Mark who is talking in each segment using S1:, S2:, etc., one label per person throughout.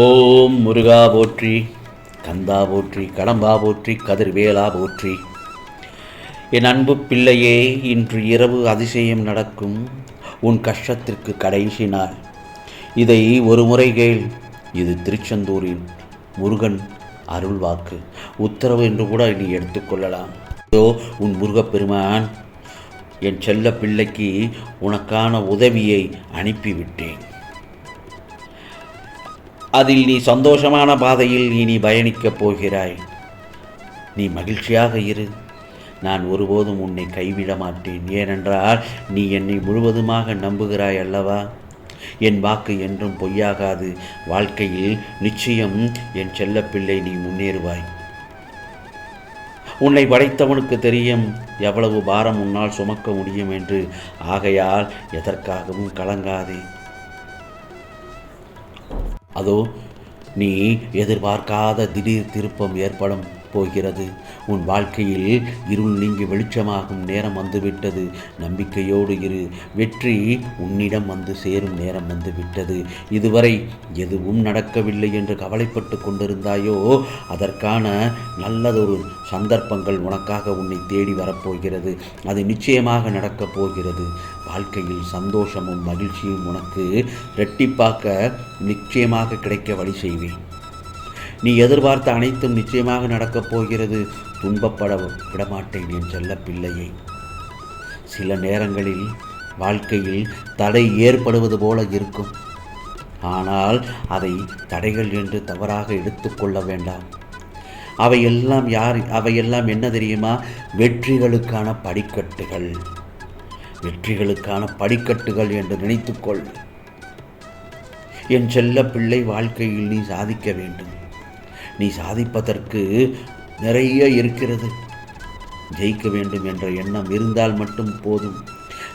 S1: ஓம் முருகா போற்றி கந்தா போற்றி கடம்பா போற்றி கதிர்வேலா போற்றி. என் அன்பு பிள்ளையே இன்று இரவு அதிசயம் நடக்கும். உன் கஷ்டத்திற்கு கடைசி நாள். இதை ஒரு முறை கேள். இது திருச்செந்தூரின் முருகன் அருள் வாக்கு உத்தரவு என்று கூட நீ எடுத்துக்கொள்ளலாம் இதோ உன் முருகப்பெருமான் என் செல்ல பிள்ளைக்கு உனக்கான உதவியை அனுப்பிவிட்டேன். அதில் நீ சந்தோஷமான பாதையில் இனி பயணிக்கப் போகிறாய். நீ மகிழ்ச்சியாக இரு. நான் ஒருபோதும் உன்னை கைவிட மாட்டேன். ஏனென்றால் நீ என்னை முழுவதுமாக நம்புகிறாய் அல்லவா? என் வாக்கு என்றும் பொய்யாகாது. வாழ்க்கையில் நிச்சயம் என் செல்லப்பிள்ளை நீ முன்னேறுவாய். உன்னை படைத்தவனுக்கு தெரியும் எவ்வளவு பாரம் உன்னால் சுமக்க முடியும் என்று. ஆகையால் எதற்காகவும் கலங்காதே. அதோ நீ எதிர்பார்க்காத திடீர் திருப்பம் ஏற்படும் போகிறது. உன் வாழ்க்கையில் இருள் நீங்கி வெளிச்சமாகும் நேரம் வந்துவிட்டது. நம்பிக்கையோடு இரு. வெற்றி உன்னிடம் வந்து சேரும் நேரம் வந்துவிட்டது. இதுவரை எதுவும் நடக்கவில்லை என்று கவலைப்பட்டு கொண்டிருந்தாயோ அதற்கான நல்லதொரு சந்தர்ப்பங்கள் உனக்காக உன்னை தேடி வரப்போகிறது. அது நிச்சயமாக நடக்கப் போகிறது. வாழ்க்கையில் சந்தோஷமும் மகிழ்ச்சியும் உனக்கு இரட்டிப்பாக்க நிச்சயமாக கிடைக்க வழி செய்வேன். நீ எதிர்பார்த்த அனைத்தும் நிச்சயமாக நடக்கப் போகிறது. துன்பப்பட விடமாட்டேன் என் செல்ல பிள்ளையை. சில நேரங்களில் வாழ்க்கையில் தடை ஏற்படுவது போல இருக்கும். ஆனால் அதை தடைகள் என்று தவறாக எடுத்துக்கொள்ள வேண்டாம். அவையெல்லாம் யார் அவையெல்லாம் என்ன தெரியுமா? வெற்றிகளுக்கான படிக்கட்டுகள். வெற்றிகளுக்கான படிக்கட்டுகள் என்று நினைத்துக்கொள். என் செல்ல பிள்ளை வாழ்க்கையில் நீ சாதிக்க வேண்டும். நீ சாதிப்பதற்கு நிறைய இருக்கிறது. ஜெயிக்க வேண்டும் என்ற எண்ணம் இருந்தால் மட்டும் போதும்.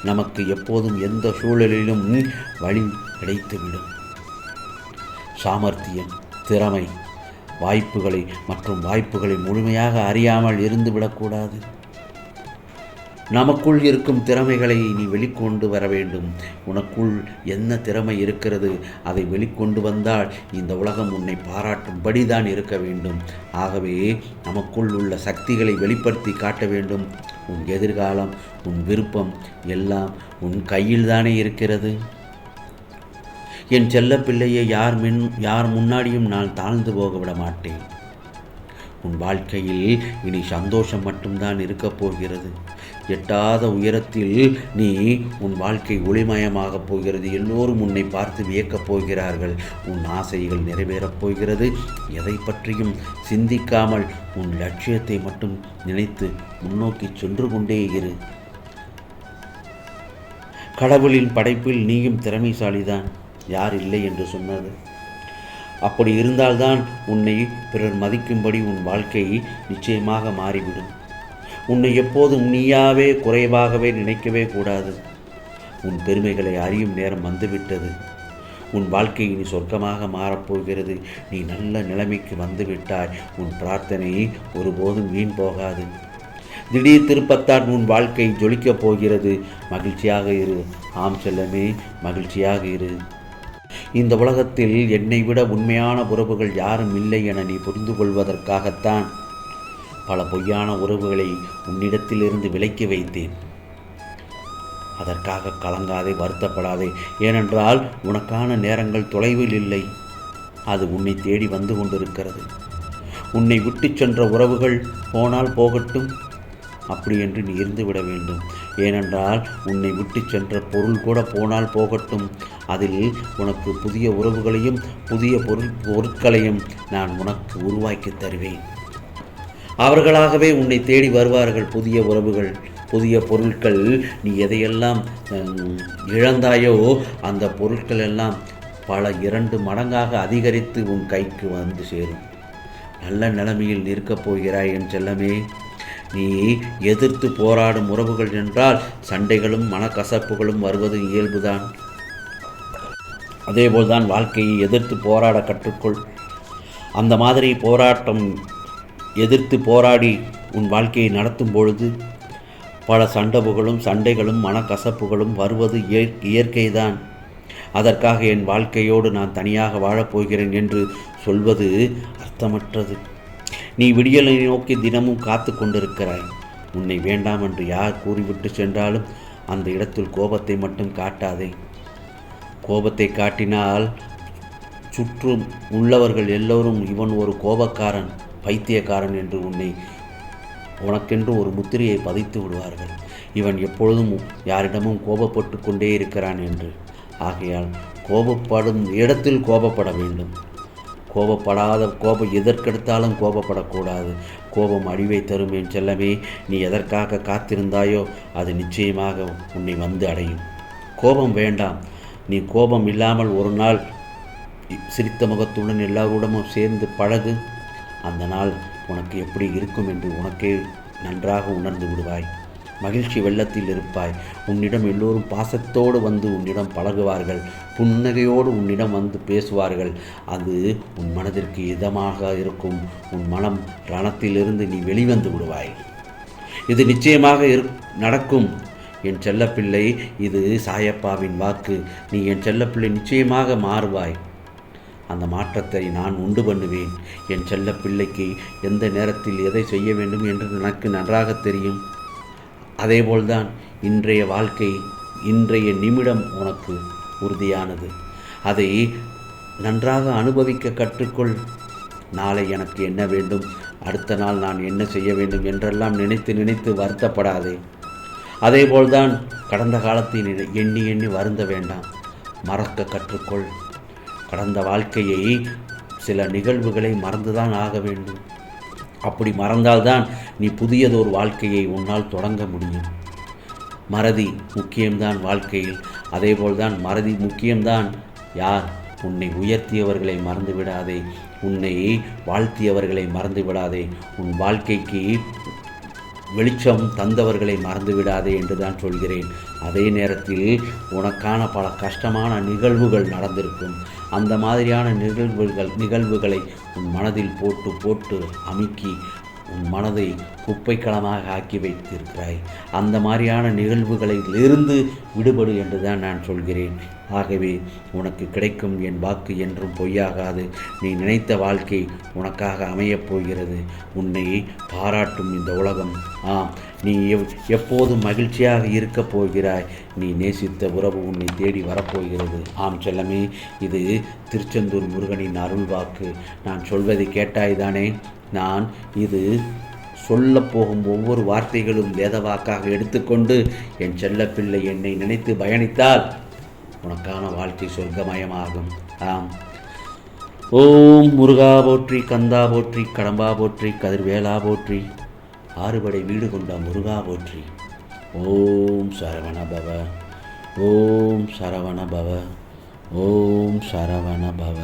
S1: நமக்கு எப்போதும் எந்த சூழலிலும் வழி கிடைத்துவிடும். சாமர்த்தியம் திறமை வாய்ப்புகளை மற்றும் வாய்ப்புகளை முழுமையாக அறியாமல் இருந்துவிடக்கூடாது. நமக்குள் இருக்கும் திறமைகளை நீ வெளிக்கொண்டு வர வேண்டும். உனக்குள் என்ன திறமை இருக்கிறது? அதை வெளிக்கொண்டு வந்தால் இந்த உலகம் உன்னை பாராட்டும்படி தான் இருக்க வேண்டும். ஆகவே நமக்குள் உள்ள சக்திகளை வெளிப்படுத்தி காட்ட வேண்டும். உன் எதிர்காலம் உன் விருப்பம் எல்லாம் உன் கையில் தானே இருக்கிறது. என் செல்ல பிள்ளையை யார் மின் யார் முன்னாடியும் நான் தாழ்ந்து போக விட மாட்டேன். உன் வாழ்க்கையில் இனி சந்தோஷம் மட்டும்தான் இருக்கப் போகிறது. எட்டாத உயரத்தில் நீ உன் வாழ்க்கை ஒளிமயமாகப் போகிறது. எல்லோரும் உன்னை பார்த்து வியக்கப் போகிறார்கள். உன் ஆசைகள் நிறைவேறப் போகிறது. எதை பற்றியும் சிந்திக்காமல் உன் லட்சியத்தை மட்டும் நினைத்து முன்னோக்கி சென்று கொண்டே இரு. கடவுளின் படைப்பில் நீயும் திறமைசாலிதான். யார் இல்லை என்று சொன்னது அப்படி இருந்தால்தான் உன்னை பிறர் மதிக்கும்படி உன் வாழ்க்கை நிச்சயமாக மாறிவிடும். உன்னை எப்போதும் நீயாவே குறைவாகவே நினைக்கவே கூடாது. உன் பெருமைகளை அறியும் நேரம் வந்துவிட்டது. உன் வாழ்க்கை இனி சொர்க்கமாக மாறப்போகிறது நீ நல்ல நிலைமைக்கு வந்துவிட்டாய் உன் பிரார்த்தனை ஒருபோதும் வீண் போகாது. திடீர் திருப்பத்தான் உன் வாழ்க்கை ஜொலிக்கப் போகிறது. மகிழ்ச்சியாக இரு. ஆம் செல்லமே மகிழ்ச்சியாக இரு. இந்த உலகத்தில் என்னை விட உண்மையான உறவுகள் யாரும் இல்லை என நீ புரிந்து கொள்வதற்காகத்தான் பல பொய்யான உறவுகளை உன்னிடத்திலிருந்து விலக்கி வைத்தேன். அதற்காக கலங்காதே வருத்தப்படாதே. ஏனென்றால் உனக்கான நேரங்கள் தொலைவில் இல்லை. அது உன்னை தேடி வந்து கொண்டிருக்கிறது. உன்னை விட்டு சென்ற உறவுகள் போனால் போகட்டும். அப்படி என்று நீ இருந்துவிட வேண்டும். ஏனென்றால் உன்னை விட்டு சென்ற பொருள் கூட போனால் போகட்டும். அதில் உனக்கு புதிய உறவுகளையும் புதிய பொருள் பொருட்களையும் நான் உனக்கு உருவாக்கி தருவேன். அவர்களாகவே உன்னை தேடி வருவார்கள் புதிய உறவுகள் புதிய பொருட்கள். நீ எதையெல்லாம் இழந்தாயோ அந்த பொருட்கள் எல்லாம் பல இரண்டு மடங்காக அதிகரித்து உன் கைக்கு வந்து சேரும். நல்ல நிலைமையில் நிற்கப் போகிறாய் என் செல்லமே. நீ எதிர்த்து போராடும் உறவுகள் என்றால் சண்டைகளும் மனக்கசப்புகளும் வருவது இயல்புதான். அதேபோல்தான் வாழ்க்கையை எதிர்த்து போராட கற்றுக்கொள். அந்த மாதிரி போராட்டம் எதிர்த்து போராடி உன் வாழ்க்கையை நடத்தும் பொழுது பல சண்டபுகளும் சண்டைகளும் மனக்கசப்புகளும் வருவது இயற்கைதான். அதற்காக என் வாழ்க்கையோடு நான் தனியாக வாழப்போகிறேன் என்று சொல்வது அர்த்தமற்றது. நீ விடியலை நோக்கி தினமும் காத்து கொண்டிருக்கிறாய். உன்னை வேண்டாம் என்று யார் கூறிவிட்டு சென்றாலும் அந்த இடத்தில் கோபத்தை மட்டும் காட்டாதே. கோபத்தை காட்டினால் சுற்றும் உள்ளவர்கள் எல்லோரும் இவன் ஒரு கோபக்காரன். பைத்தியக்காரன் என்று உன்னை உனக்கென்று ஒரு முத்திரையை பதித்து விடுவார்கள். இவன் எப்பொழுதும் யாரிடமும் கோபப்பட்டு கொண்டே இருக்கிறான் என்று. ஆகையால் கோபப்படும் இடத்தில் கோபப்பட வேண்டும். கோபப்படாத கோபம் எதற்கெடுத்தாலும் கோபப்படக்கூடாது. கோபம் அழிவை தரும் என் செல்லமே நீ எதற்காக காத்திருந்தாயோ அது நிச்சயமாக உன்னை வந்து அடையும். கோபம் வேண்டாம். நீ கோபம் இல்லாமல் ஒரு நாள் சிரித்த முகத்துடன் எல்லாரோடமும் சேர்ந்து பழகு. அந்த நாள் உனக்கு எப்படி இருக்கும் என்று உனக்கே நன்றாக உணர்ந்து விடுவாய். மகிழ்ச்சி வெள்ளத்தில் இருப்பாய். உன்னிடம் எல்லோரும் பாசத்தோடு வந்து உன்னிடம் பழகுவார்கள். புன்னகையோடு உன்னிடம் வந்து பேசுவார்கள். அது உன் மனதிற்கு இதமாக இருக்கும். உன் மனம் ரணத்திலிருந்து நீ வெளிவந்து விடுவாய். இது நிச்சயமாக இரு நடக்கும். என் செல்லப்பிள்ளை இது சாயப்பாவின் வாக்கு. நீ என் செல்லப்பிள்ளை நிச்சயமாக மாறுவாய். அந்த மாற்றத்தை நான் உண்டு பண்ணுவேன். என் செல்ல பிள்ளைக்கு எந்த நேரத்தில் எதை செய்ய வேண்டும் என்று எனக்கு நன்றாக தெரியும். அதேபோல்தான் இன்றைய வாழ்க்கை இன்றைய நிமிடம் உனக்கு உறுதியானது. அதை நன்றாக அனுபவிக்க கற்றுக்கொள். நாளை எனக்கு என்ன வேண்டும்? அடுத்த நாள் நான் என்ன செய்ய வேண்டும் என்றெல்லாம் நினைத்து நினைத்து வருத்தப்படாதே. அதேபோல்தான் கடந்த காலத்தை எண்ணி எண்ணி வருந்த வேண்டாம். மறக்க கற்றுக்கொள். கடந்த வாழ்க்கையை சில நிகழ்வுகளை மறந்துதான் ஆக வேண்டும். அப்படி மறந்தால்தான் நீ புதியதொரு வாழ்க்கையை உன்னால் தொடங்க முடியும். மறதி முக்கியம்தான் வாழ்க்கையில். அதேபோல்தான் மறதி முக்கியம்தான். யார்? உன்னை உயர்த்தியவர்களை மறந்து விடாதே உன்னை வாழ்த்தியவர்களை மறந்து விடாதே உன் வாழ்க்கைக்கு வெளிச்சம் தந்தவர்களை மறந்து விடாதே என்று தான் சொல்கிறேன். அதே நேரத்தில் உனக்கான பல கஷ்டமான நிகழ்வுகள் நடந்திருக்கும். அந்த மாதிரியான நிகழ்வுகள் நிகழ்வுகளை உன் மனதில் போட்டு போட்டு அமுக்கி உன் மனதை குப்பைக்களமாக ஆக்கி வைத்திருக்கிறாய். அந்த மாதிரியான நிகழ்வுகளிலிருந்து விடுபடு என்று தான் நான் சொல்கிறேன். ஆகவே உனக்கு கிடைக்கும் என் வாக்கு என்றும் பொய்யாகாது. நீ நினைத்த வாழ்க்கை உனக்காக அமையப் போகிறது. உன்னை பாராட்டும் இந்த உலகம். ஆம் நீ எவ் எப்போதும் மகிழ்ச்சியாக இருக்கப் போகிறாய். நீ நேசித்த உறவு உன்னை தேடி வரப்போகிறது. ஆம் செல்லமே இது திருச்செந்தூர் முருகனின் அருள் வாக்கு நான் சொல்வதை கேட்டாய்தானே நான் இது சொல்ல போகும் ஒவ்வொரு வார்த்தைகளும் வேதவாக்காக எடுத்துக்கொண்டு என் செல்லப்பிள்ளை என்னை நினைத்து பயணித்தால் உனக்கான வாழ்க்கை சொர்க்கமயமாகும். ஆம். ஓம் முருகா போற்றி கந்தா போற்றி கடம்பா போற்றி கதிர்வேலா போற்றி ஆறுபடை வீடு கொண்ட முருகா போற்றி. ஓம் சரவண பவ ஓம் சரவண பவ ஓம் சரவண பவ.